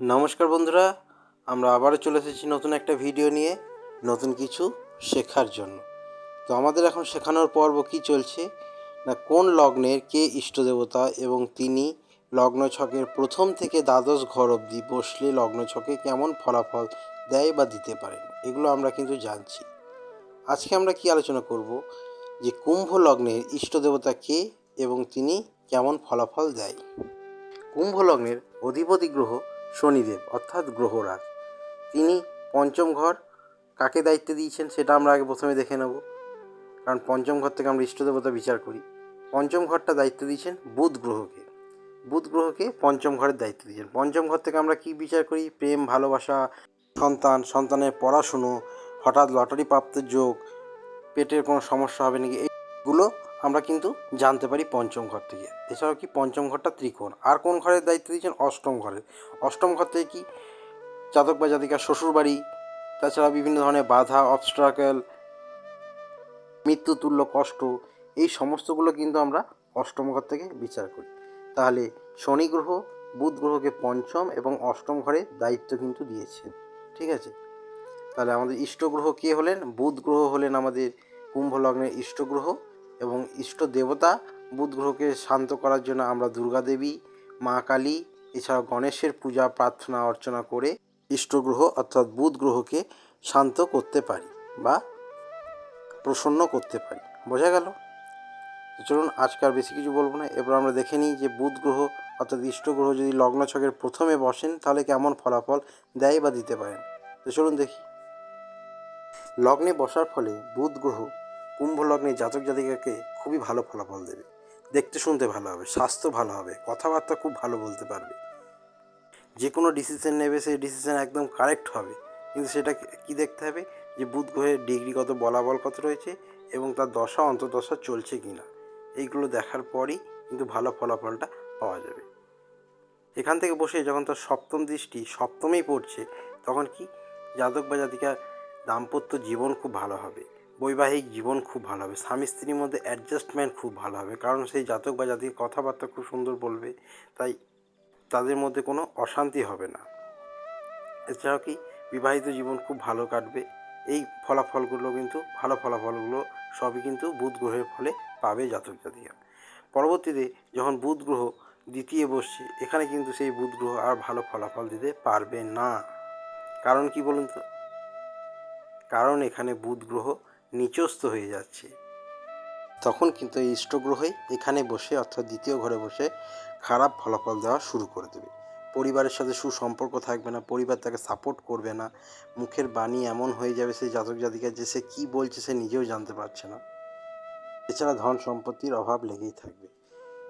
নমস্কার বন্ধুরা, আমরা আবারও চলে এসেছি নতুন একটা ভিডিও নিয়ে নতুন কিছু শেখার জন্য। তো আমাদের এখন শেখানোর পর্ব কি চলছে? না, কোন লগ্নের কে ইষ্ট দেবতা এবং তিনি লগ্ন ছকের প্রথম থেকে দ্বাদশ ঘর অবধি বসলে লগ্ন ছকে কেমন ফলাফল দেয় বা দিতে পারেন, এগুলো আমরা কিন্তু জানছি। আজকে আমরা কি আলোচনা করব? যে কুম্ভ লগ্নের ইষ্ট দেবতা কে এবং তিনি কেমন ফলাফল দেয়? কুম্ভ লগ্নের অধিপতি গ্রহ শনিদেব, অর্থাৎ গ্রহরাজ। তিনি পঞ্চম ঘর, কাকে দায়িত্ব দিয়েছেন সেটা আমরা আগে প্রথমে দেখে নেব। কারণ পঞ্চম ঘর থেকে আমরা ইষ্টদেবতা বিচার করি। পঞ্চম ঘরটা দায়িত্ব দিয়েছেন বুধ গ্রহকে। বুধ গ্রহকে পঞ্চম ঘরের দায়িত্ব দিয়েছেন। পঞ্চম ঘর থেকে আমরা কি বিচার করি? প্রেম, ভালোবাসা, সন্তান, সন্তানের পড়াশুনো, হঠাৎ লটারি প্রাপ্তির যোগ, পেটের কোনো সমস্যা হবে নাকি? এইগুলো আমরা কিন্তু জানতে পারি পঞ্চম ঘর থেকে। এছাড়াও কি পঞ্চম ঘরটা ত্রিকোণ? আর কোন ঘরের দায়িত্ব দিয়েছেন? অষ্টম ঘরের। অষ্টম ঘর থেকে কি জাতক বা জাতিকার শ্বশুরবাড়ি, তাছাড়া বিভিন্ন ধরনের বাধা অবস্ট্রাকেল মৃত্যুতুল্য কষ্ট, এই সমস্তগুলো কিন্তু আমরা অষ্টম ঘর থেকে বিচার করি। তাহলে শনি গ্রহ, বুধ গ্রহকে পঞ্চম এবং অষ্টম ঘরে দায়িত্ব কিন্তু দিয়েছে ঠিক আছে? তাহলে আমাদের ইষ্ট গ্রহ কে হলেন? বুধ গ্রহ হলেন আমাদের কুম্ভ লগ্নের ইষ্ট গ্রহ। এবং ইষ্ট দেবতা বুধ গ্রহকে শান্ত করার জন্য আমরা দুর্গা দেবী মা কালী, এছাড়াও গণেশের পূজা, প্রার্থনা, অর্চনা করে ইষ্ট গ্রহ অর্থাৎ বুধ গ্রহকে শান্ত করতে পারি বা প্রসন্ন করতে পারি। বোঝা গেল? চলুন, আজকে আর বেশি কিছু বলব না। এবার আমরা দেখে নিই যে বুধ গ্রহ অর্থাৎ ইষ্ট গ্রহ যদি লগ্ন ছকের প্রথমে বসেন, তাহলে কেমন ফলাফল দেয় বা দিতে পারেন? তো চলুন দেখি। লগ্নে বসার ফলে বুধ গ্রহ কুম্ভ লগ্নে জাতক জাতিকাকে খুবই ভালো ফলাফল দেবে। দেখতে শুনতে ভালো হবে, স্বাস্থ্য ভালো হবে, কথাবার্তা খুব ভালো বলতে পারবে। যে কোনো ডিসিশন নেবে, সেই ডিসিশন একদম কারেক্ট হবে। কিন্তু সেটা কি দেখতে হবে? যে বুধ গ্রহের ডিগ্রি কত, বলাবল কত রয়েছে এবং তার দশা, অন্তর্দশা চলছে কি না এইগুলো দেখার পরই কিন্তু ভালো ফলাফলটা পাওয়া যাবে। এখান থেকে বসে যখন তার সপ্তম দৃষ্টি সপ্তমেই পড়ছে, তখন কি? জাতক বা জাতিকার দাম্পত্য জীবন খুব ভালো হবে। বৈবাহিক জীবন খুব ভালো হবে। স্বামী স্ত্রীর মধ্যে অ্যাডজাস্টমেন্ট খুব ভালো হবে। কারণ সেই জাতক বা জাতির কথাবার্তা খুব সুন্দর বলবে, তাই তাদের মধ্যে কোনো অশান্তি হবে না। এছাড়াও কি, বিবাহিত জীবন খুব ভালো কাটবে। এই ফলাফলগুলো কিন্তু, ভালো ফলাফলগুলো সবই কিন্তু বুধ গ্রহের ফলে পাবে জাতক জাতিকা পরবর্তীতে যখন বুধ গ্রহ দ্বিতীয় বসছে এখানে কিন্তু সেই বুধ গ্রহ আর ভালো ফলাফল দিতে পারবে না। কারণ কি বলুন তো? কারণ এখানে বুধ গ্রহ নিচস্থ হয়ে যাচ্ছে। তখন কিন্তু এই ইষ্টগ্রহই এখানে বসে অর্থাৎ দ্বিতীয় ঘরে বসে খারাপ ফলাফল দেওয়া শুরু করে দেবে। পরিবারের সাথে সুসম্পর্ক থাকবে না, পরিবার তাকে সাপোর্ট করবে না, মুখের বাণী এমন হয়ে যাবে সেই জাতক জাতিকা যে সে কী বলছে সে নিজেও জানতে পারছে না। এছাড়া ধন সম্পত্তির অভাব লেগেই থাকবে।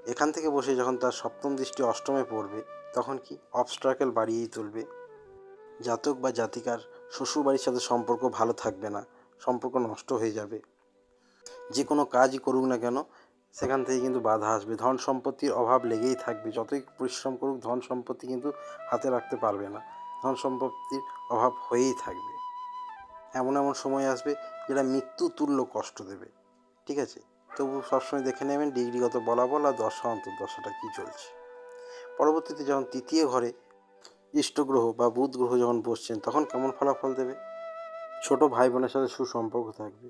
এখান থেকে বসে যখন তার সপ্তম দৃষ্টি অষ্টমে পড়বে, তখন কি অবস্ট্রাকেল বাড়িয়েই তুলবে। জাতক বা জাতিকার শ্বশুরবাড়ির সাথে সম্পর্ক ভালো থাকবে না সম্পর্ক নষ্ট হয়ে যাবে। যে কোনো কাজই করুক না কেন, সেখান থেকে কিন্তু বাধা আসবে। ধন সম্পত্তির অভাব লেগেই থাকবে। যতই পরিশ্রম করুক, ধন সম্পত্তি কিন্তু হাতে রাখতে পারবে না। ধন সম্পত্তির অভাব হয়েই থাকবে। এমন এমন সময় আসবে যেটা মৃত্যু তুল্য কষ্ট দেবে। ঠিক আছে? তবু সবসময় দেখে নেবেন, ডিগ্রিগত বলাবল আর দশা অন্তর্দশাটা কী চলছে। পরবর্তীতে যখন তৃতীয় ঘরে ইষ্টগ্রহ বা বুধ গ্রহ যখন বসছেন, তখন কেমন ফলাফল দেবে? ছোট ভাই বোনের সাথে সুসম্পর্ক থাকবে,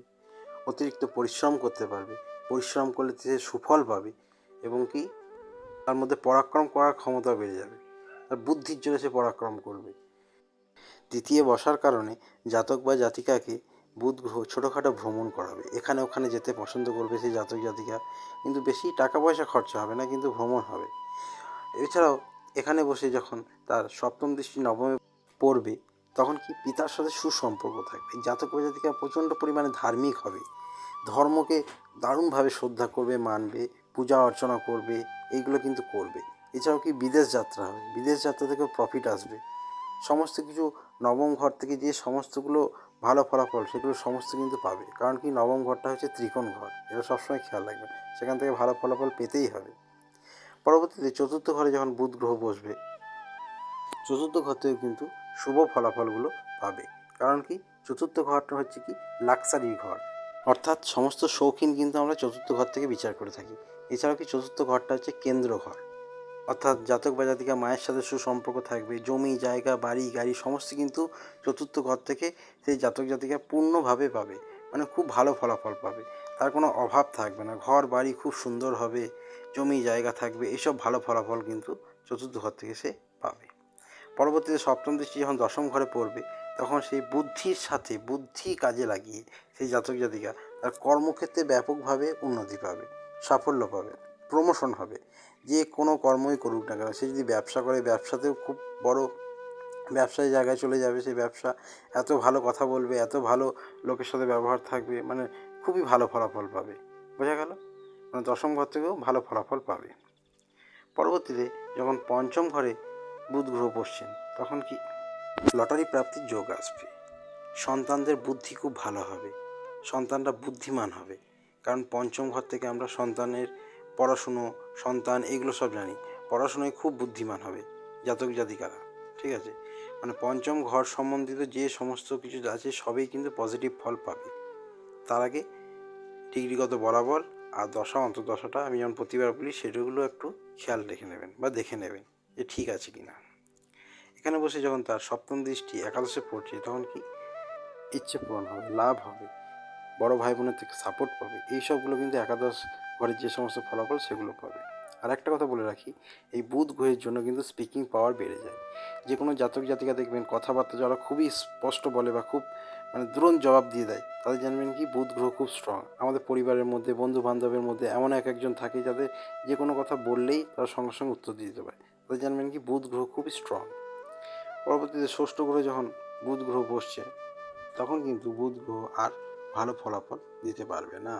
অতিরিক্ত পরিশ্রম করতে পারবে, পরিশ্রম করলে সে সুফল পাবে এবং কি তার মধ্যে পরাক্রম করার ক্ষমতা বেড়ে যাবে। তার বুদ্ধির জন্য সে পরাক্রম করবে। দ্বিতীয় বসার কারণে জাতক বা জাতিকাকে বুধ গ্রহ ছোটোখাটো ভ্রমণ করাবে। এখানে ওখানে যেতে পছন্দ করবে সেই জাতক জাতিকা। কিন্তু বেশি টাকা পয়সা খরচা হবে না, কিন্তু ভ্রমণ হবে। এছাড়াও এখানে বসে যখন তার সপ্তম দৃষ্টি নবমে পড়বে তখন কি পিতার সাথে সুসম্পর্ক থাকবে? জাতক বা জাতিকা প্রচণ্ড পরিমাণে ধার্মিক হবে। ধর্মকে দারুণভাবে শ্রদ্ধা করবে, মানবে, পূজা অর্চনা করবে, এইগুলো কিন্তু করবে। এছাড়াও কি বিদেশ যাত্রা হবে? বিদেশ যাত্রা থেকেও প্রফিট আসবে। সমস্ত কিছু নবম ঘর থেকে যে সমস্তগুলো ভালো ফলাফল, সেগুলো সমস্ত কিন্তু পাবে। কারণ কি নবম ঘরটা হচ্ছে ত্রিকোণ ঘর। এটা সবসময় খেয়াল রাখবেন। সেখান থেকে ভালো ফলাফল পেতেই হবে। পরবর্তীতে চতুর্থ ঘরে যখন বুধ গ্রহ বসবে, চতুর্থ ঘর থেকে কিন্তু শুভ ফলাফলগুলো পাবে। কারণ কি? চতুর্থ ঘরটা হচ্ছে কি? লাক্সারি ঘর। অর্থাৎ সমস্ত শৌখিন কিন্তু আমরা চতুর্থ ঘর থেকে বিচার করে থাকি। এছাড়াও কি চতুর্থ ঘরটা হচ্ছে কেন্দ্র ঘর। অর্থাৎ জাতক বা জাতিকা মায়ের সাথে সুসম্পর্ক থাকবে, জমি, জায়গা, বাড়ি, গাড়ি, সমস্ত কিন্তু চতুর্থ ঘর থেকে সেই জাতক জাতিকা পূর্ণভাবে পাবে। মানে খুব ভালো ফলাফল পাবে। তার কোনো অভাব থাকবে না। ঘর, বাড়ি খুব সুন্দর হবে, জমি, জায়গা থাকবে। এইসব ভালো ফলাফল কিন্তু চতুর্থ ঘর থেকে সে পাবে। পরবর্তীতে সপ্তম দৃষ্টি যখন দশম ঘরে পড়বে, তখন সেই বুদ্ধির সাথে, বুদ্ধি কাজে লাগিয়ে সেই জাতক জাতিকা তার কর্মক্ষেত্রে ব্যাপকভাবে উন্নতি পাবে, সাফল্য পাবে প্রমোশন হবে। যে কোনো কর্মই করুক না কেন, সে যদি ব্যবসা করে, ব্যবসাতেও খুব বড় ব্যবসায়ী জায়গায় চলে যাবে সেই ব্যবসা এত ভালো কথা বলবে, এত ভালো লোকের সাথে ব্যবহার থাকবে মানে খুবই ভালো ফলাফল পাবে। বোঝা গেল? মানে দশম ঘর থেকেও ভালো ফলাফল পাবে। পরবর্তীতে যখন পঞ্চম ঘরে বুধ, গ্রহ বসছেন তখন কি লটারি প্রাপ্তির যোগ আসবে। সন্তানদের বুদ্ধি খুব ভালো হবে। সন্তানরা বুদ্ধিমান হবে। কারণ পঞ্চম ঘর থেকে আমরা সন্তানের পড়াশুনো, সন্তান এগুলো সব জানি। পড়াশোনায় খুব বুদ্ধিমান হবে জাতক জাতিকারা, ঠিক আছে? মানে পঞ্চম ঘর সম্বন্ধিত যে সমস্ত কিছু আছে সবই কিন্তু পজিটিভ ফল পাবে। তার আগে ডিগ্রিগত বরাবর আর দশা, অন্তর্দশাটা আমি যেমন প্রতিবার বলি সেটাগুলো একটু খেয়াল রেখে নেবেন বা দেখে নেবেন। যে ঠিক আছে কি না এখানে বসে যখন তার সপ্তম দৃষ্টি একাদশে পড়ছে, তখন কি ইচ্ছে পূরণ হবে, লাভ হবে, বড় ভাই বোনের থেকে সাপোর্ট পাবে, এই সবগুলো কিন্তু একাদশ ঘরের যে সমস্ত ফলাফল সেগুলো পাবে। আর একটা কথা বলে রাখি, এই বুধ গ্রহের জন্য কিন্তু স্পিকিং পাওয়ার বেড়ে যায়। যে কোনো জাতক জাতিকা দেখবেন, কথাবার্তা যারা খুবই স্পষ্ট বলে বা খুব মানে দ্রুণ জবাব দিয়ে দেয়, তাদের জানবেন কি বুধ গ্রহ খুব স্ট্রং আমাদের পরিবারের মধ্যে বন্ধু বান্ধবের মধ্যে এমন এক একজন থাকে যাদের যে কোনো কথা বললেই তারা সঙ্গে সঙ্গে উত্তর দিয়ে দিতে পারে। তাদের জানবেন কি বুধ গ্রহ খুবই স্ট্রং পরবর্তীতে ষষ্ঠ গ্রহে যখন বুধ গ্রহ বসছে, তখন কিন্তু বুধ গ্রহ আর ভালো ফলাফল দিতে পারবে না।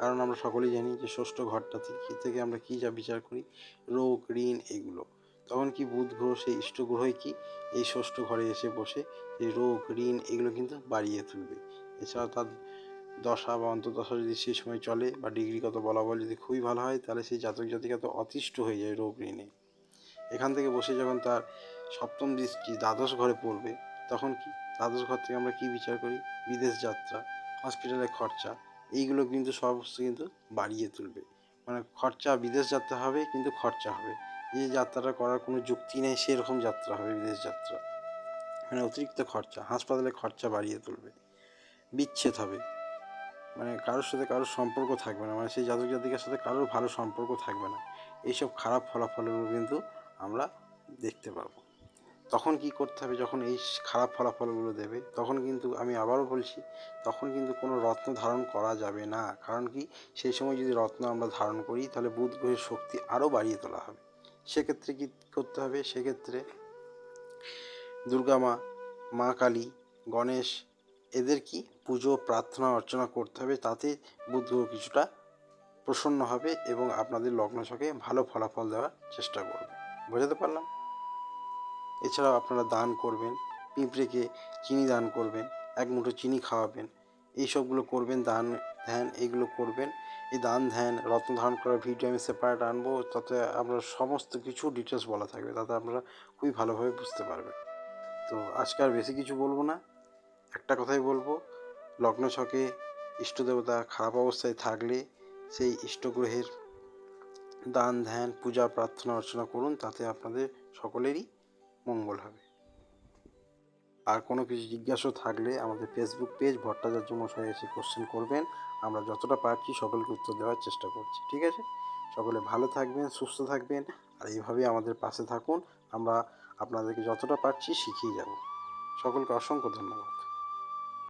কারণ আমরা সকলেই জানি যে ষষ্ঠ ঘরটা থেকে থেকে আমরা কী যা বিচার করি, রোগ, ঋণ এগুলো। তখন কি বুধ গ্রহ সেই ইষ্ট গ্রহই কি, এই ষষ্ঠ ঘরে এসে বসে এই রোগ, ঋণ এগুলো কিন্তু বাড়িয়ে তুলবে। এছাড়া তার দশা বা অন্তর্দশা যদি সেই সময় চলে বা ডিগ্রিগত বলাবল যদি খুবই ভালো হয়, তাহলে সেই জাতক জাতিকা তো অতিষ্ঠ হয়ে যায় রোগ, ঋণে। এখান থেকে বসে যখন তার সপ্তম দৃষ্টি দ্বাদশ ঘরে পড়বে, তখন কি? দ্বাদশ ঘর থেকে আমরা কি বিচার করি? বিদেশ যাত্রা হসপিটালে খরচা, এইগুলো কিন্তু সমস্ত কিন্তু বাড়িয়ে তুলবে। মানে খরচা বিদেশ যাত্রা হবে, কিন্তু খরচা হবে। যে যাত্রাটা করার কোনো যুক্তি নেই, সেরকম যাত্রা হবে বিদেশ যাত্রা। মানে অতিরিক্ত খরচা, হাসপাতালে খরচা বাড়িয়ে তুলবে। বিচ্ছেদ হবে। মানে কারোর সাথে কারোর সম্পর্ক থাকবে না। মানে সেই জাতক জাতিকার সাথে কারোর ভালো সম্পর্ক থাকবে না। এইসব খারাপ ফলাফলগুলো কিন্তু আমরা দেখতে পাবো তখন কি করতে হবে? যখন এই খারাপ ফলাফলগুলো দেবে, তখন কিন্তু আমি আবারও বলছি, তখন কিন্তু কোনো রত্ন ধারণ করা যাবে না। কারণ কি? সেই সময় যদি রত্ন আমরা ধারণ করি, তাহলে বুধ গ্রহের শক্তি আরও বাড়িয়ে তোলা হবে। সেক্ষেত্রে কী করতে হবে? সেক্ষেত্রে দুর্গা মা মা কালী, গণেশ, এদের কি পুজো, প্রার্থনা, অর্চনা করতে হবে? তাতে বুধ কিছুটা প্রসন্ন হবে এবং আপনাদের লগ্ন ছকে ভালো ফলাফল দেওয়ার চেষ্টা করবে। বোঝাতে পারলাম? এছাড়াও আপনারা দান করবেন, পিঁপড়েকে চিনি দান করবেন, এক মুঠো চিনি খাওয়াবেন, এই সবগুলো করবেন, দান ধ্যান এইগুলো করবেন। এই দান ধ্যান, রত্ন ধারণ করার ভিডিও আমি সেপারেট আনব, তাতে আপনার সমস্ত কিছু ডিটেলস বলা থাকবে, তাতে আপনারা খুবই ভালোভাবে বুঝতে পারবেন। তো আজকে আর বেশি কিছু বলব না, একটা কথাই বলব লগ্ন ছকে ইষ্টদেবতা খারাপ অবস্থায় থাকলে সেই ইষ্টগ্রহের দান, ধ্যান, পূজা, প্রার্থনা, অর্চনা করুন, তাতে আপনাদের সকলেরই মঙ্গল হবে। আর কোনো কিছু জিজ্ঞাসা থাকলে আমাদের ফেসবুক পেজ ভট্টাচার্য মশাই এসে কোশ্চেন করবেন। আমরা যতটা পারছি সকলকে উত্তর দেওয়ার চেষ্টা করছি, ঠিক আছে? সকলে ভালো থাকবেন, সুস্থ থাকবেন, আর এইভাবেই আমাদের পাশে থাকুন। আমরা আপনাদেরকে যতটা পারছি শিখিয়ে যাব। সকলকে অসংখ্য ধন্যবাদ।